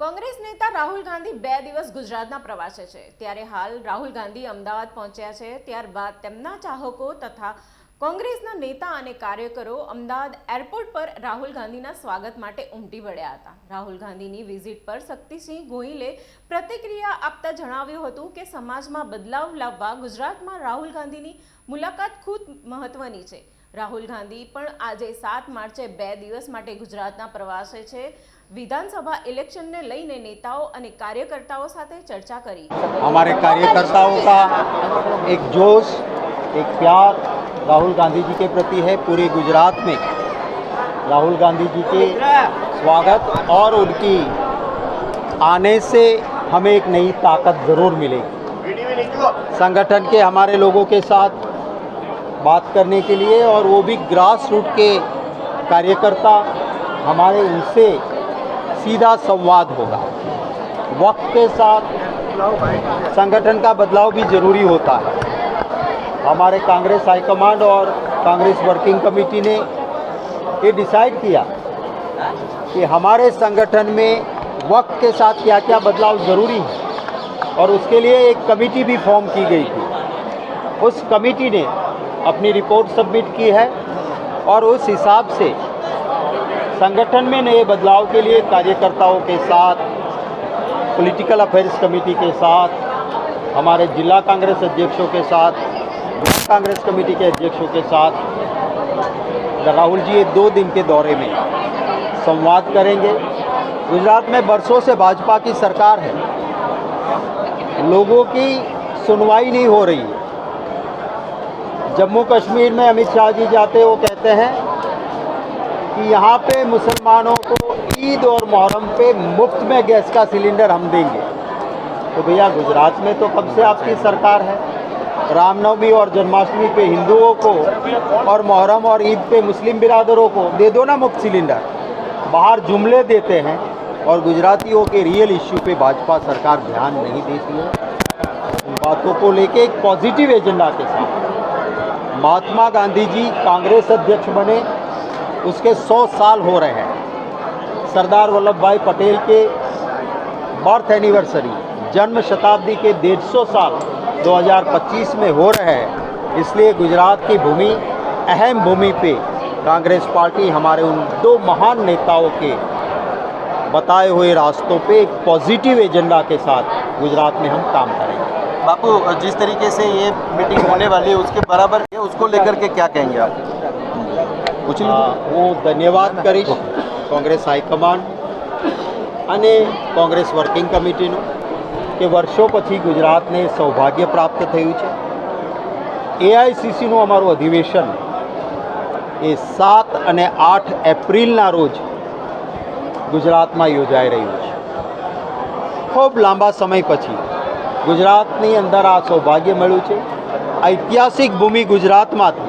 કોંગ્રેસ નેતા રાહુલ ગાંધી બે દિવસ ગુજરાતના પ્રવાસે છે. ત્યારે હાલ રાહુલ ગાંધી અમદાવાદ પહોંચ્યા છે. ત્યારબાદ તેમના ચાહકો તથા કોંગ્રેસના નેતા અને કાર્યકરો અમદાવાદ એરપોર્ટ પર રાહુલ ગાંધીના સ્વાગત માટે ઉમટી પડ્યા હતા. રાહુલ ગાંધીની વિઝિટ પર શક્તિસિંહ ગોહિલે પ્રતિક્રિયા આપતા જણાવ્યું હતું કે સમાજમાં બદલાવ લાવવા ગુજરાતમાં રાહુલ ગાંધીની મુલાકાત ખૂબ મહત્વની છે. રાહુલ ગાંધી પણ આજે સાત માર્ચે બે દિવસ માટે ગુજરાતના પ્રવાસે છે. વિધાનસભા ઇલેક્શનને લઈને નેતાઓ અને કાર્યકર્તાઓ સાથે ચર્ચા કરી हमारे कार्यकर्ताओं का एक जोश एक प्यार राहुल गांधी जी के प्रति है पूरे गुजरात में राहुल गांधी जी के स्वागत और उनकी आने से हमें एक नई ताकत ज़रूर मिलेगी संगठन के हमारे लोगों के साथ बात करने के लिए और वो भी ग्रास रूट के कार्यकर्ता हमारे उनसे सीधा संवाद होगा। वक्त के साथ संगठन का बदलाव भी ज़रूरी होता है। हमारे कांग्रेस हाईकमांड और कांग्रेस वर्किंग कमेटी ने ये डिसाइड किया कि हमारे संगठन में वक्त के साथ क्या क्या बदलाव ज़रूरी है और उसके लिए एक कमेटी भी फॉर्म की गई थी। उस कमेटी ने अपनी रिपोर्ट सबमिट की है और उस हिसाब से संगठन में नए बदलाव के लिए कार्यकर्ताओं के साथ पॉलिटिकल अफेयर्स कमेटी के साथ, हमारे जिला कांग्रेस अध्यक्षों के साथ ब्लॉक कांग्रेस कमेटी के अध्यक्षों के साथ राहुल जी एक दो दिन के दौरे में संवाद करेंगे। गुजरात में बरसों से भाजपा की सरकार है। लोगों की सुनवाई नहीं हो रही। है जम्मू कश्मीर में अमित शाह जी जाते, वो कहते हैं कि यहाँ पे मुसलमानों को ईद और मुहर्रम पे मुफ़्त में गैस का सिलेंडर हम देंगे। तो भैया, गुजरात में तो कब से आपकी सरकार है? रामनवमी और जन्माष्टमी पे हिंदुओं को और मुहर्रम और ईद पे मुस्लिम बिरादरों को दे दो ना मुफ़्त सिलेंडर। बाहर जुमले देते हैं और गुजरातियों के रियल इश्यू पे भाजपा सरकार ध्यान नहीं देती है। उन बातों को लेके एक पॉजिटिव एजेंडा के साथ। महात्मा गांधी जी कांग्रेस अध्यक्ष बने उसके 100 साल हो रहे हैं। सरदार वल्लभ भाई पटेल के बर्थ एनिवर्सरी, जन्म शताब्दी के 150 साल 2025 में हो रहे हैं। इसलिए गुजरात की भूमि, अहम भूमि पे कांग्रेस पार्टी हमारे उन दो महान नेताओं के बताए हुए रास्तों पे एक पॉजिटिव एजेंडा के साथ गुजरात में हम काम करेंगे। बापू, जिस तरीके से ये मीटिंग होने वाली है, उसके बराबर है, उसको लेकर के क्या कहेंगे आप? હું ધન્યવાદ કરીશ કોંગ્રેસ હાઈકમાન્ડ અને કોંગ્રેસ વર્કિંગ કમિટીનો કે વર્ષો પછી ગુજરાતને સૌભાગ્ય પ્રાપ્ત થયું છે. એઆઈસીસીનું અમારું અધિવેશન એ સાત અને આઠ એપ્રિલના રોજ ગુજરાતમાં યોજાઈ રહ્યું છે. ખૂબ લાંબા સમય પછી ગુજરાતની અંદર આ સૌભાગ્ય મળ્યું છે. ઐતિહાસિક ભૂમિ ગુજરાતમાંથી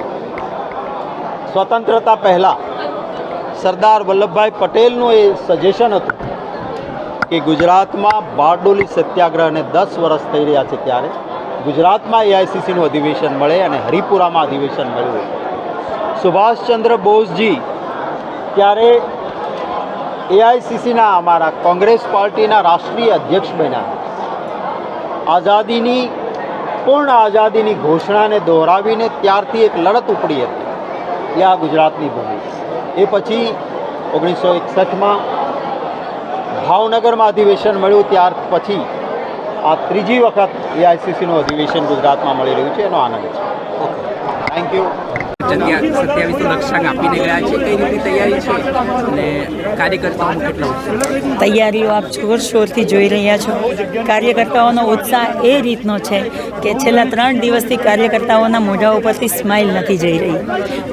સ્વતંત્રતા પહેલાં સરદાર વલ્લભભાઈ પટેલનું એ સજેશન હતું કે ગુજરાતમાં બારડોલી સત્યાગ્રહને દસ વર્ષ થઈ રહ્યા છે ત્યારે ગુજરાતમાં એઆઈસીસીનું અધિવેશન મળે અને હરિપુરામાં અધિવેશન મળ્યું સુભાષચંદ્ર બોઝજી ત્યારે એઆઈસીસીના અમારા કોંગ્રેસ પાર્ટીના રાષ્ટ્રીય અધ્યક્ષ બન્યા. આઝાદીની, પૂર્ણ આઝાદીની ઘોષણાને દોહરાવીને ત્યારથી એક લડત ઉપડી હતી. એ આ ગુજરાતની ભૂમિ એ પછી ઓગણીસો એકસઠમાં ભાવનગરમાં અધિવેશન મળ્યું, ત્યાર પછી આ ત્રીજી વખત એઆઈસીસીનું અધિવેશન ગુજરાતમાં મળી રહ્યું છે. એનો આનંદ છે. થેન્ક યુ સત્યાવીસ લક્ષાંક આપીને ગયા છે. કઈ રીતે તૈયારી છે? અને કાર્યકર્તાઓનો કેટલો તૈયારીઓ આપ જોરશોરથી જોઈ રહ્યા છો. કાર્યકર્તાઓનો ઉત્સાહ એ રીતનો છે કે છેલ્લા ત્રણ દિવસથી કાર્યકર્તાઓના મોઢા ઉપરથી સ્માઇલ નથી જઈ રહી.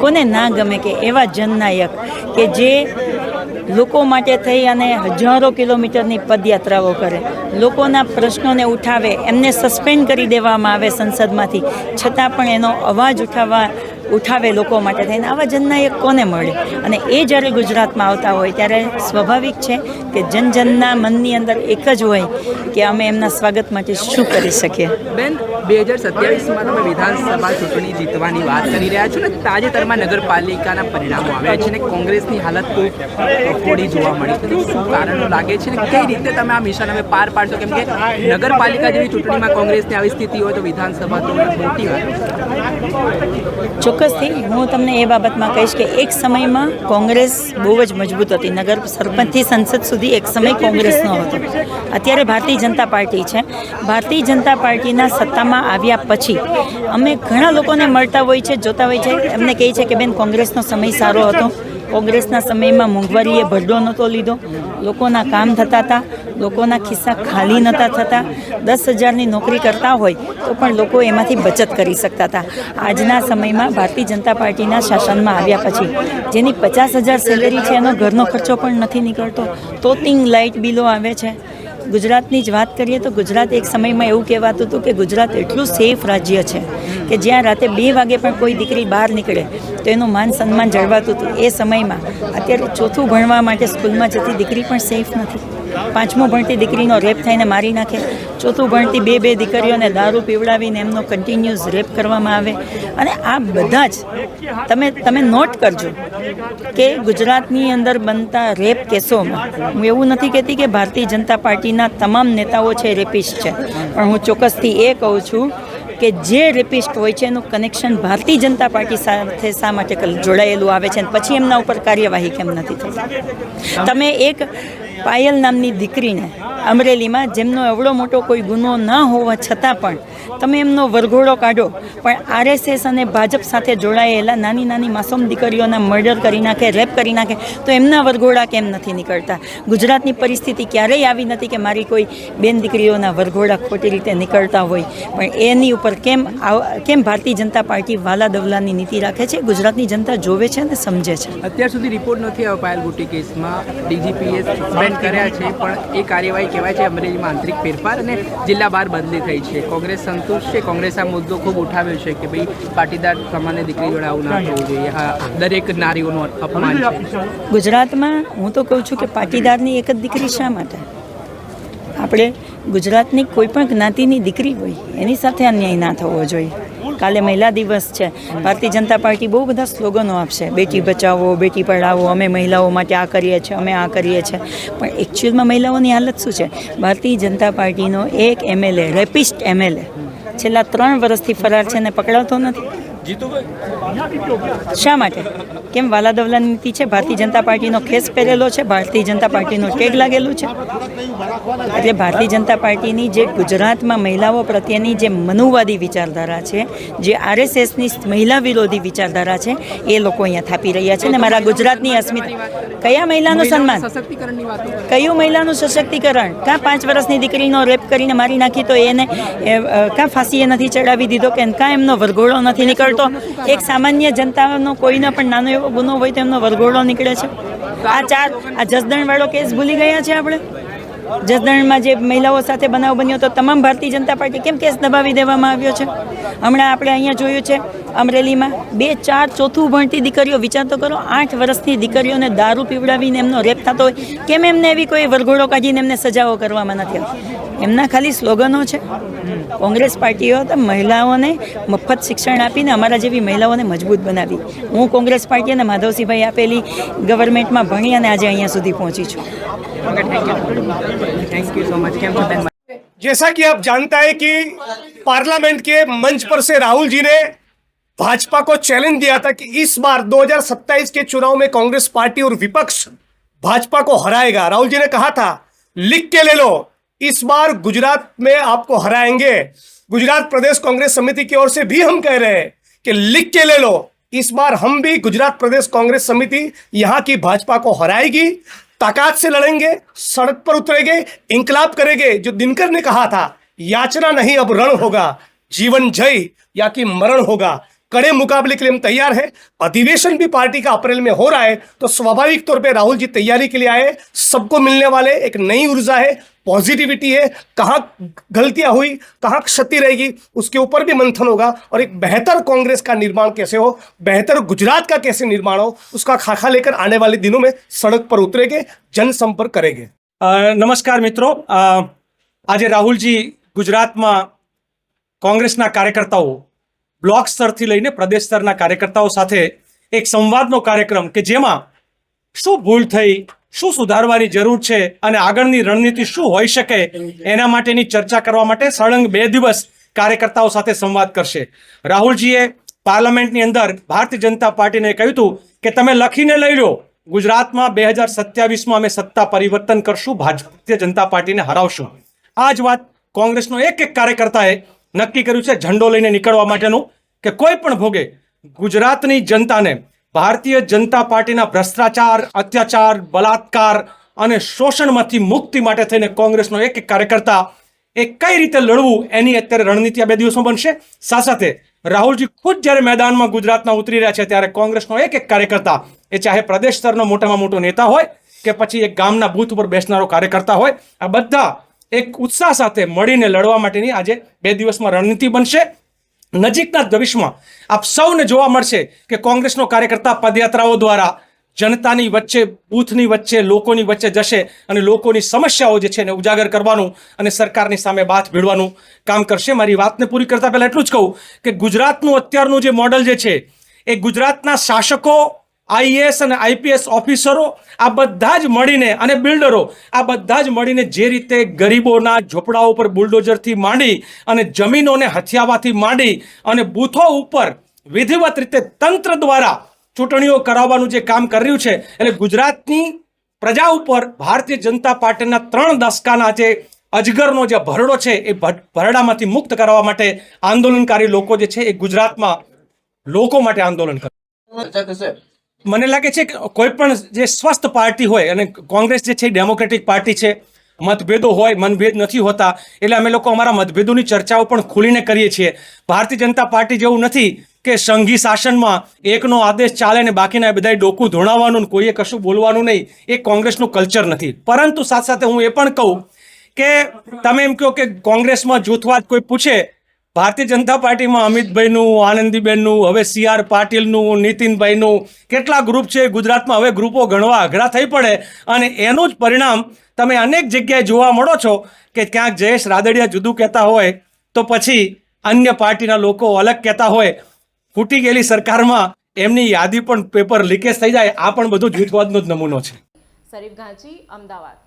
કોને ના ગમે કે એવા જનનાયક કે જે લોકો માટે થઈ અને હજારો કિલોમીટરની પદયાત્રાઓ કરે. લોકોના પ્રશ્નોને ઉઠાવે, એમને સસ્પેન્ડ કરી દેવામાં આવે સંસદમાંથી. છતાં પણ એનો અવાજ ઉઠાવવા ઉઠાવે લોકો માટે થઈને આવા જનનાયક કોને મળે? અને એ જ્યારે ગુજરાતમાં આવતા હોય ત્યારે સ્વાભાવિક છે કે જન જનના મનની અંદર એક જ હોય કે અમે એમના સ્વાગત માટે શું કરી શકીએ? બેન બે હજાર સત્યાવીસમાં તમે વિધાનસભા ચૂંટણી જીતવાની વાત કરી રહ્યા છો ને તાજેતરમાં નગરપાલિકાના પરિણામો આવ્યા છે ને કોંગ્રેસની હાલત ખૂબ કફોડી જોવા મળી તો શું કારણો લાગે છે ને કઈ રીતે તમે આ મિશન હવે પાર પાડશો? કેમ કે નગરપાલિકા જેવી ચૂંટણીમાં કોંગ્રેસની આવી સ્થિતિ હોય તો વિધાનસભા તો મોટી વાત ચોક્કસથી હું તમને એ બાબતમાં કહીશ કે એક સમયમાં કોંગ્રેસ બહુ જ મજબૂત હતી. નગર સરપંચથી સંસદ સુધી એક સમય કોંગ્રેસનો હતો. અત્યારે ભારતીય જનતા પાર્ટી છે. ભારતીય જનતા પાર્ટીના સત્તામાં આવ્યા પછી અમે ઘણા લોકોને મળતા હોય છે, જોતા હોય છે. એમને કહે છે કે, બેન, કોંગ્રેસનો સમય સારો હતો. કોંગ્રેસના સમયમાં મોંઘવારીએ ભરડો નહોતો લીધો. લોકોના કામ થતા હતા. લોકોના ખિસ્સા ખાલી નહોતા થતા. દસ હજારની નોકરી કરતા હોય તો પણ લોકો એમાંથી બચત કરી શકતા હતા. આજના સમયમાં ભારતીય જનતા પાર્ટીના શાસનમાં આવ્યા પછી જેની પચાસ હજાર સેલેરી છે, એનો ઘરનો ખર્ચો પણ નથી નીકળતો. તો તિંગ લાઇટ બિલો આવે છે. ગુજરાતની જ વાત કરીએ તો ગુજરાત એક સમયમાં એવું કહેવાતું હતું કે ગુજરાત એટલું સેફ રાજ્ય છે કે જ્યાં રાતે બે વાગે પણ કોઈ દીકરી બહાર નીકળે તો એનું માન સન્માન જળવાતું હતું. એ સમયમાં અત્યારે ચોથું ભણવા માટે સ્કૂલમાં જતી દીકરી પણ સેફ નથી. પાંચમું ભણતી દીકરીનો રેપ થઈને મારી નાખે. ચોથું ભણતી બે બે દીકરીઓને દારૂ પીવડાવીને એમનો કન્ટિન્યુઅસ રેપ કરવામાં આવે. અને આ બધા જ તમે તમે નોટ કરજો કે ગુજરાતની અંદર બનતા રેપ કેસોમાં, હું એવું નથી કહેતી કે ભારતીય જનતા પાર્ટીના તમામ નેતાઓ છે રેપિસ્ટ છે. પણ હું ચોક્કસથી એ કહું છું કે જે રેપિસ્ટ હોય છે એનું કનેક્શન ભારતીય જનતા પાર્ટી સાથે શા માટે જોડાયેલું આવે છે પછી એમના ઉપર કાર્યવાહી કેમ નથી થતી? તમે એક પાયલ નામની દીકરીને અમરેલીમાં જેમનો એવડો મોટો કોઈ ગુનો ન હોવા છતાં પણ તમે એમનો વરઘોડો કાઢો. પણ આરએસએસ અને ભાજપ સાથે જોડાયેલા નાની નાની માસૂમ દીકરીઓના મર્ડર કરી નાખે, રેપ કરી નાખે, તો એમના વરઘોડા કેમ નથી નીકળતા? ગુજરાતની પરિસ્થિતિ ક્યારેય આવી નથી કે મારી કોઈ બેન દીકરીઓના વરઘોડા ખોટી રીતે નીકળતા હોય. પણ એની ઉપર કેમ કેમ ભારતીય જનતા પાર્ટી વાલા દવલાની નીતિ રાખે છે? ગુજરાતની જનતા જોવે છે અને સમજે છે. અત્યાર સુધી રિપોર્ટ નથી આવ્યો પાયલ બુટી કેસમાં. ડીજીપીએ સસ્પેન્ડ કર્યા છે, પણ એ કાર્યવાહી કહેવાય છે અમરેલીમાં આંતરિક ફેરફાર અને જિલ્લા બહાર બદલી થઈ છે. કોંગ્રેસ સંતુષ્ટ છે? કોંગ્રેસ આ મુદ્દો ખૂબ ઉઠાવ્યો છે કે ભાઈ પાટીદાર પ્રમાણે દીકરી જોડે આવું ના થવું જોઈએ. આ દરેક નારીઓનું અપમાન ગુજરાતમાં હું તો કહું છું કે પાટીદારની એક જ દીકરી શા માટે? આપણે ગુજરાતની કોઈ પણ જ્ઞાતિની દીકરી હોય, એની સાથે અન્યાય ના થવો જોઈએ. કાલે મહિલા દિવસ છે. ભારતીય જનતા પાર્ટી બહુ બધા સ્લોગનો આપશે. બેટી બચાવો, બેટી પઢાવો, અમે મહિલાઓ માટે આ કરીએ છીએ, અમે આ કરીએ છીએ. પણ એકચ્યુઅલમાં મહિલાઓની હાલત શું છે? ભારતીય જનતા પાર્ટીનો એક એમએલએ રેપિસ્ટ એમએલએ છેલ્લા ત્રણ વર્ષથી ફરાર છે ને પકડાતો નથી. શા માટે? કેમ વાલા દવલાની નીતિ છે? ભારતીય જનતા પાર્ટીનો ખેસ પહેરેલો છે? ભારતીય જનતા પાર્ટીનું ટેગ લાગેલું છે? એટલે ભારતીય જનતા પાર્ટીની જે ગુજરાતમાં મહિલાઓ પ્રત્યેની જે મનુવાદી વિચારધારા છે જે આરએસએસની મહિલા વિરોધી વિચારધારા છે એ લોકો અહીંયા થાપી રહ્યા છે. ને મારા ગુજરાતની અસ્મિતા કયા મહિલાનું સન્માન? સશક્તિકરણની વાતો કરે. કયું મહિલાનું સશક્તિકરણ? કાં પાંચ વર્ષની દીકરીનો રેપ કરીને મારી નાખી તો એને એ, કાં ફાંસીએ નથી ચડાવી દીધો કે કાં એમનો વરઘોડો નથી નીકળતો એક સામાન્ય જનતાનો કોઈનો પણ નાનો એવો ગુનો હોય તો એમનો વરઘોડો નીકળે છે. આ ચાર, આ જસદણવાળો કેસ ભૂલી ગયા છે આપણે? જસદણમાં જે મહિલાઓ સાથે બનાવ બન્યો તો તમામ ભારતીય જનતા પાર્ટી કેમ કેસ દબાવી દેવામાં આવ્યો છે? હમણાં આપણે અહીંયા જોયું છે, અમરેલીમાં બે, ચાર ચોથું ભણતી દીકરીઓ, વિચાર તો કરો, આઠ વર્ષની દીકરીઓને દારૂ પીવડાવીને એમનો રેપ થતો હોય, કેમ એમને એવી કોઈ વરઘોડો કાઢીને એમને સજાઓ કરવામાં નથી આવતી? એમના ખાલી સ્લોગનો છે કોંગ્રેસ પાર્ટીઓ તો મહિલાઓને મફત શિક્ષણ આપીને અમારા જેવી મહિલાઓને મજબૂત બનાવી હું કોંગ્રેસ પાર્ટી અને માધવસિંહભાઈ આપેલી ગવર્મેન્ટમાં ભણી અને આજે અહીંયા સુધી પહોંચી છું okay thank you thank you so much કેમ છો બેન जैसा कि आप जानता है कि पार्लियामेंट के मंच पर से राहुल जी ने भाजपा को चैलेंज दिया था कि इस बार 2027 के चुनाव में कांग्रेस पार्टी और विपक्ष भाजपा को हराएगा राहुल जी ने कहा था लिख के ले लो इस बार गुजरात में आपको हराएँगे। गुजरात प्रदेश कांग्रेस समिति की ओर से भी हम कह रहे हैं कि लिख के ले लो। इस बार हम भी गुजरात प्रदेश कांग्रेस समिति यहाँ की भाजपा को हराएगी, ताकत से लड़ेंगे, सड़क पर उतरेंगे, इंकलाब करेंगे, जो दिनकर ने कहा था, याचना नहीं अब रण होगा, जीवन जय या कि मरण होगा। कड़े मुकाबले के लिए हम तैयार हैं अधिवेशन भी पार्टी का अप्रैल में हो रहा है तो स्वाभाविक तौर पे राहुल जी तैयारी के लिए आए सबको मिलने वाले एक नई ऊर्जा है पॉजिटिविटी है कहाँ गलतियां हुई कहाँ क्षति रहेगी उसके ऊपर भी मंथन होगा और एक बेहतर कांग्रेस का निर्माण कैसे हो बेहतर गुजरात का कैसे निर्माण हो उसका खाका लेकर आने वाले दिनों में सड़क पर उतरेंगे जनसंपर्क करेंगे અ, નમસ્કાર મિત્રો અ, આજે રાહુલજી ગુજરાતમાં કોંગ્રેસના કાર્યકર્તાઓ બ્લોક સ્તરથી લઈને પ્રદેશ સ્તરના કાર્યકર્તાઓ સાથે એક સંવાદનો કાર્યક્રમ કે જેમાં શું ભૂલ થઈ, શું સુધારવાની જરૂર છે અને આગળની રણનીતિ શું હોઈ શકે એના માટેની ચર્ચા કરવા માટે સળંગ બે દિવસ કાર્યકર્તાઓ સાથે સંવાદ કરશે. રાહુલજીએ પાર્લામેન્ટની અંદર ભારતીય જનતા પાર્ટીને કહ્યું હતું કે તમે લખીને લઈ લો, ગુજરાતમાં બે હજાર સત્યાવીસમાં અમે સત્તા પરિવર્તન કરશું, ભારતીય જનતા પાર્ટીને હરાવશું. આ જ વાત કોંગ્રેસનો એક એક કાર્યકર્તાએ નક્કી કર્યું છે ઝંડો લઈને નીકળવા માટેનું કે કોઈ પણ ભોગે ગુજરાતની જનતાને ભારતીય જનતા પાર્ટીના ભ્રષ્ટાચાર, અત્યાચાર બલાત્કાર અને શોષણમાંથી મુક્તિ માટે થઈને કોંગ્રેસનો એક એક કાર્યકર્તા એ કઈ રીતે લડવું એની અત્યારે રણનીતિ આ બે દિવસમાં બનશે? સાથે સાથે રાહુલજી ખુદ જ્યારે મેદાનમાં ગુજરાતમાં ઉતરી રહ્યા છે ત્યારે કોંગ્રેસનો એક એક કાર્યકર્તા એ ચાહે પ્રદેશ સ્તરનો મોટામાં મોટો નેતા હોય કે પછી એક ગામના બૂથ ઉપર બેસનારો કાર્યકર્તા હોય, આ બધા એક ઉત્સાહ સાથે મળીને લડવા માટેની આજે બે દિવસમાં રણનીતિ બનશે. નજીકના ભવિષ્યમાં આપ સૌને જોવા મળશે કે કોંગ્રેસનો કાર્યકર્તા પદયાત્રાઓ દ્વારા જનતાની વચ્ચે, બૂથની વચ્ચે, લોકોની વચ્ચે જશે અને લોકોની સમસ્યાઓ જે છે એને ઉજાગર કરવાનું અને સરકારની સામે બાથ ભીડવાનું કામ કરશે. મારી વાતને પૂરી કરતા પહેલાં એટલું જ કહું કે ગુજરાતનું અત્યારનું જે મોડલ જે છે, એ ગુજરાતના શાસકો આઈએએસ અને આઈપીએસ ઓફિસરો આ બધા જ મળીને અને બિલ્ડરો આ બધા જ મળીને જે રીતે ગરીબોના ઝોપડાઓ ઉપર બુલડોઝરથી માંડી અને જમીનોને હથિયાવાથી માંડી અને બૂથો ઉપર વિધિવત રીતે તંત્ર દ્વારા ચૂંટણીઓ કરાવવાનું જે કામ કરી રહ્યું છે, એટલે ગુજરાતની પ્રજા ઉપર ભારતીય જનતા પાર્ટીના ત્રણ દશકાના જે અજગરનો જે ભરડો છે, એ ભરડામાંથી મુક્ત કરવા માટે આંદોલનકારી લોકો જે છે, એ ગુજરાતમાં લોકો માટે આંદોલન કરે મને લાગે છે કે કોઈ પણ જે સ્વસ્થ પાર્ટી હોય અને કોંગ્રેસ જે છે ડેમોક્રેટિક પાર્ટી છે, મતભેદો હોય, મનભેદ નથી હોતા, એટલે અમે લોકો અમારા મતભેદોની ચર્ચાઓ પણ ખુલીને કરીએ છીએ. ભારતીય જનતા પાર્ટી જેવું નથી કે સંઘી શાસનમાં એકનો આદેશ ચાલે ને બાકીના બધાય ડોકું ધોણાવવાનું કોઈએ કશું બોલવાનું નહીં. એ કોંગ્રેસનું કલ્ચર નથી. પરંતુ સાથે સાથે હું એ પણ કહું કે તમે એમ કહો કે કોંગ્રેસમાં જૂથવાદ કોઈ પૂછે ભારતીય જનતા પાર્ટીમાં અમિતભાઈનું, આનંદીબેનનું, હવે સી આર પાટીલનું, નીતિનભાઈનું, કેટલા ગ્રુપ છે ગુજરાતમાં હવે ગ્રુપો ગણવા અઘરા થઈ પડે. અને એનું જ પરિણામ તમે અનેક જગ્યાએ જોવા મળો છો કે ક્યાંક જયેશ રાદડિયા જુદું કહેતા હોય, તો પછી અન્ય પાર્ટીના લોકો અલગ કહેતા હોય. ફૂટી ગયેલી સરકારમાં એમની યાદી પણ પેપર લીકેજ થઈ જાય. આ પણ બધું જૂથવાદનો જ નમૂનો છે. શરીફ ગાંચી, અમદાવાદ.